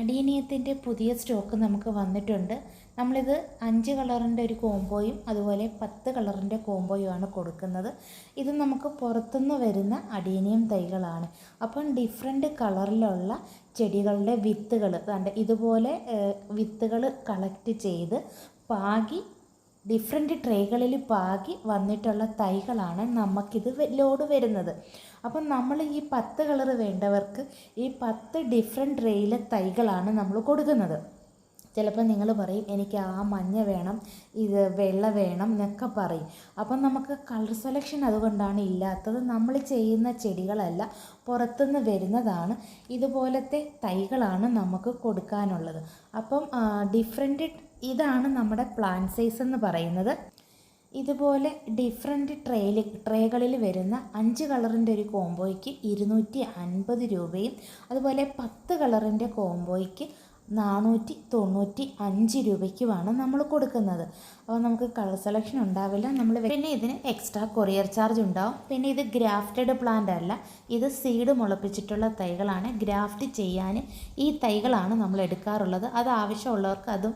അടീനിയത്തിന്റെ പുതിയ സ്റ്റോക്ക് നമുക്ക് വന്നിട്ടുണ്ട്. നമ്മളിത് അഞ്ച് കളറിന്റെ ഒരു കോംബോയും അതുപോലെ പത്ത് കളറിന്റെ കോംബോയും ആണ് കൊടുക്കുന്നത്. ഇത് നമുക്ക് പുറത്തുനിന്ന് വരുന്ന അടീനിയം തൈകളാണ്. അപ്പം ഡിഫറെന്റ് കളറിലുള്ള ചെടികളുടെ വിത്തുകൾ ഇതുപോലെ വിത്തുകൾ കളക്ട് ചെയ്ത് പാകി ഡിഫറെന്റ് ട്രേകളിൽ പാകി വന്നിട്ടുള്ള തൈകളാണ് നമുക്കിത് ലോഡ് വരുന്നത്. അപ്പം നമ്മൾ ഈ പത്ത് കളർ വേണ്ടവർക്ക് ഈ പത്ത് ഡിഫറെന്റ് ട്രേയിലെ തൈകളാണ് നമ്മൾ കൊടുക്കുന്നത്. ചിലപ്പോൾ നിങ്ങൾ പറയും എനിക്ക് ആ മഞ്ഞ വേണം ഇത് വെള്ള വേണം എന്നൊക്കെ പറയും. അപ്പം നമുക്ക് കളർ സെലക്ഷൻ അതുകൊണ്ടാണ് ഇല്ലാത്തത്. നമ്മൾ ചെയ്യുന്ന ചെടികളല്ല പുറത്തുനിന്ന് വരുന്നതാണ്. ഇതുപോലത്തെ തൈകളാണ് നമുക്ക് കൊടുക്കാനുള്ളത്. അപ്പം ഡിഫറെന്റ് ഇതാണ് നമ്മുടെ പ്ലാൻ സൈസ് എന്ന് പറയുന്നത്. ഇതുപോലെ ഡിഫറെന്റ് ട്രേയിൽ ട്രേകളിൽ വരുന്ന അഞ്ച് കളറിന്റെ ഒരു കോംബോയ്ക്ക് ഇരുന്നൂറ്റി അൻപത് രൂപയും അതുപോലെ പത്ത് കളറിന്റെ കോംബോയ്ക്ക് നാനൂറ്റി തൊണ്ണൂറ്റി അഞ്ച് രൂപയ്ക്കുമാണ് നമ്മൾ കൊടുക്കുന്നത്. അപ്പോൾ നമുക്ക് കളർ സെലക്ഷൻ ഉണ്ടാവില്ല. നമ്മൾ പിന്നെ ഇതിന് എക്സ്ട്രാ കൊറിയർ ചാർജ് ഉണ്ടാവും. പിന്നെ ഇത് ഗ്രാഫ്റ്റഡ് പ്ലാന്റ് അല്ല. ഇത് സീഡ് മുളപ്പിച്ചിട്ടുള്ള തൈകളാണ്. ഗ്രാഫ്റ്റ് ചെയ്യാൻ ഈ തൈകളാണ് നമ്മൾ എടുക്കാറുള്ളത്. അത് ആവശ്യമുള്ളവർക്ക് അതും